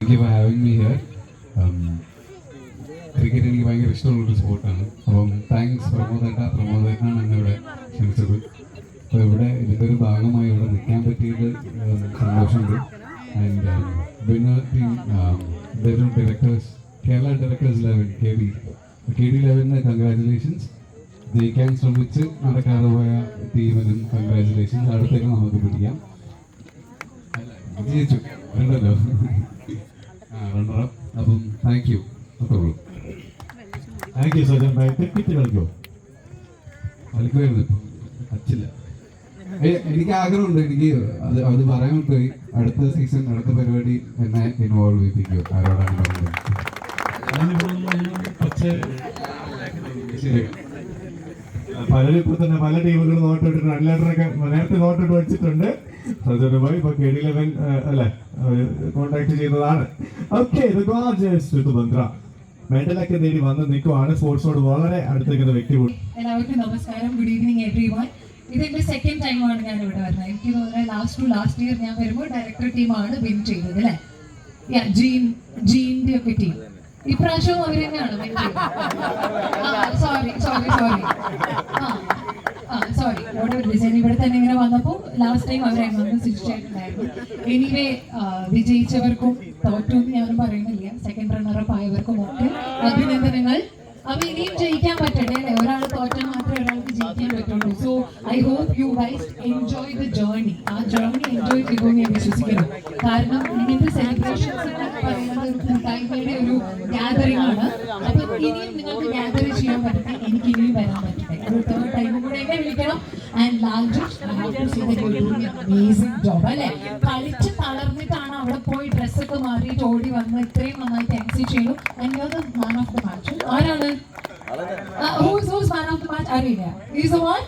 Thank you for having me here cricket എനിക്ക് ഭയങ്കര ഇഷ്ടമുള്ളൊരു സ്പോർട്ടാണ് അപ്പം താങ്ക്സ് പ്രമോദേട്ട. പ്രമോദേട്ടനാണ് എന്നെ ഇവിടെ ക്ഷണിച്ചത്. അപ്പോൾ ഇവിടെ ഇതിന്റെ ഒരു ഭാഗമായി ഇവിടെ നിൽക്കാൻ പറ്റിയത് സന്തോഷമുണ്ട് ആൻഡ് പിന്നെ directors Kerala directors eleven K D K D ലെവലിന് congratulations ജയിക്കാൻ ശ്രമിച്ച് നടക്കാതെ പോയ ടീമിനും കൺഗ്രാറ്റുലേഷൻസ് അടുത്തേക്ക് നമുക്ക് പിടിക്കാം. ജയിച്ചു ഉണ്ടല്ലോ റണ്ണറപ്പ് അപ്പം താങ്ക് യു അത്രേ ഉള്ളൂ താങ്ക് യു സജൻ ഭായ് ക്രിക്കറ്റ് കളിക്കോ? കളിക്കുമായിരുന്നു ഇപ്പം. അച്ചില്ല എനിക്ക് ആഗ്രഹമുണ്ട്. എനിക്ക് അത് അത് പറയാൻ പോയി. അടുത്ത സീസൺ അടുത്ത പരിപാടി എന്നെ ഇൻവോൾവ് ചെയ്യിപ്പിക്കുമോ ആരോടാണ് പറഞ്ഞത്? പക്ഷേ ശരി പലരും ഇപ്പോൾ തന്നെ പല ടീമുകളും നോട്ടിട്ട് അൺലേറ്ററൊക്കെ നേരത്തെ നോട്ടിട്ട് വെച്ചിട്ടുണ്ട്. സജനുമായി ഇപ്പൊ കെ ഡി ലെവൻ അല്ലെ കോണ്ടാക്ട് ചെയ്തതാണ്. ഓക്കെ ബന്ദ്ര മെഡലൊക്കെ നേടി വന്ന് നിൽക്കുവാണ്. സ്പോർട്സിനോട് വളരെ അടുത്തേക്കുന്ന വ്യക്തി എല്ലാവർക്കും നമസ്കാരം. ഗുഡ് ഈവനിങ് എവ്രി വൺ ഇതെന്റെ സെക്കൻഡ് ടൈമാണ് ഞാൻ ഇവിടെ വരുന്നത്. എനിക്ക് തോന്നുന്നത് ലാസ്റ്റ് ടു ലാസ്റ്റ് ഇയർ ഞാൻ വരുമ്പോൾ ഡയറക്ടർ ടീമാണ് വിൻ ചെയ്തത് അല്ലേ? ജീൻ ജീന്റെ ഒക്കെ ടീം ഇപ്രാവശ്യവും അവർ തന്നെയാണ്. സോറി സോറി സോറി ആ സോറി ഇവിടെ ഡിസൈൻ ഇവിടെ തന്നെ ഇങ്ങനെ വന്നപ്പോൾ ലാസ്റ്റ് ടൈം അവരെ വന്ന് ശിക്ഷിച്ചിട്ടുണ്ടായിരുന്നു. എനിവേ വിജയിച്ചവർക്കും തോറ്റു എന്ന് ഞാനും പറയുന്നില്ല. സെക്കൻഡ് റണ്ണറപ്പ് ആയവർക്കും ഒക്കെ അഭിനന്ദനങ്ങൾ. അപ്പൊ ഇനിയും ജയിക്കാൻ പറ്റട്ടെ അല്ലെ? I hope you guys enjoy the journey ആ ജേർണി എൻജോയ് ചെയ്തു ഞാൻ വിശ്വസിക്കുന്നു. കാരണം ഇങ്ങനത്തെ സെലിബ്രേഷൻസ് എന്നൊക്കെ പറയുന്നത് ഒരു കൂട്ടായ്മയുടെ ഒരു ഗ്യാതറിംഗ് ആണ്. അപ്പൊ ഇനിയും നിങ്ങൾക്ക് ഗ്യാദർ ചെയ്യാൻ പറ്റട്ടെ. എനിക്ക് ഇനിയും വരാൻ പറ്റട്ടെ. ഒരു തേർഡ് ടൈമും കൂടെ എന്നെ വിളിക്കണം. ആൻഡ് ലാൽജു അമേസിംഗ് ജോബ് അല്ലെ? കളിച്ച് തളർന്നിട്ടാണ് അവിടെ പോയി ഡ്രസ്സൊക്കെ മാറിയിട്ട് ഓടി വന്ന് ഇത്രയും നന്നായിട്ട് എം സി ചെയ്തു and you the man of the match ആരാണ് who's who's man of the match അറിയില്ല. ഈസ് ദ വൺ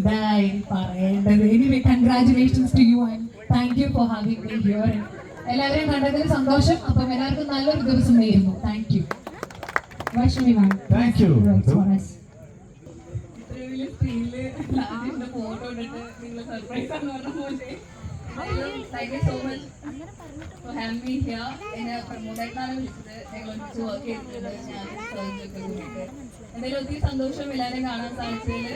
എന്തായി പറയേണ്ടത്? Anyway congratulations to you and thank you for having me here എല്ലാവരെയും കണ്ടതിൽ സന്തോഷം. അപ്പം എല്ലാവർക്കും നല്ലൊരു ദിവസം നേരുന്നു. Thank you Vaishnavi ma'am Thank you. Thank you so much for having me here എന്നെ പ്രമോദായിട്ടാണ് വിളിച്ചത്. ഞങ്ങൾ ഒരുമിച്ച് വർക്ക് ചെയ്തിട്ടുണ്ട്. ഞാൻ സോയിച്ചൊക്കെ കൂടിയിട്ട് എന്തായാലും ഒത്തിരി സന്തോഷം എല്ലാവരെയും കാണാൻ സാധിച്ചതിൽ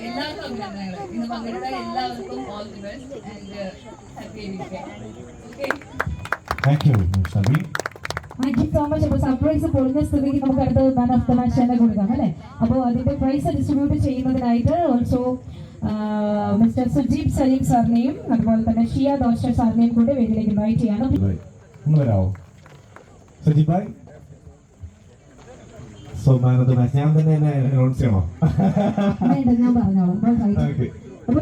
എല്ലാവർക്കും അഭിനന്ദനങ്ങൾ. ഇന്ന് പങ്കെടുത്ത എല്ലാവർക്കും all the best and happy okay thank you Shabi thank you so much അപ്പോൾ സർപ്രൈസ് പൊളിഞ്ഞ സ്ഥിതിക്ക് നമുക്ക് അടുത്ത മാൻ ഓഫ് ദ മാച്ച് തന്നെ കൊടുക്കാം അല്ലേ? അപ്പോൾ അതിന്റെ പ്രൈസ് ഡിസ്ട്രിബ്യൂട്ട് ചെയ്യുന്നതിനായിട്ട് ഓൾസോ മിസ്റ്റർ സുജീബ് സലീം സാറിനെയും അതുപോലെ തന്നെ ഷിയ ദോഷ സാറിനെയും കൂടെ വേദിയിലേക്ക് ഇൻവൈറ്റ് ചെയ്യണം. ഭായ് ഒന്ന് വരാവോ? സജി ഭായ്. ഞാൻ തന്നെ എന്നെ അനൗൺസ് ചെയ്യണോ? വേണ്ട ഞാൻ പറഞ്ഞോളാം. അപ്പൊ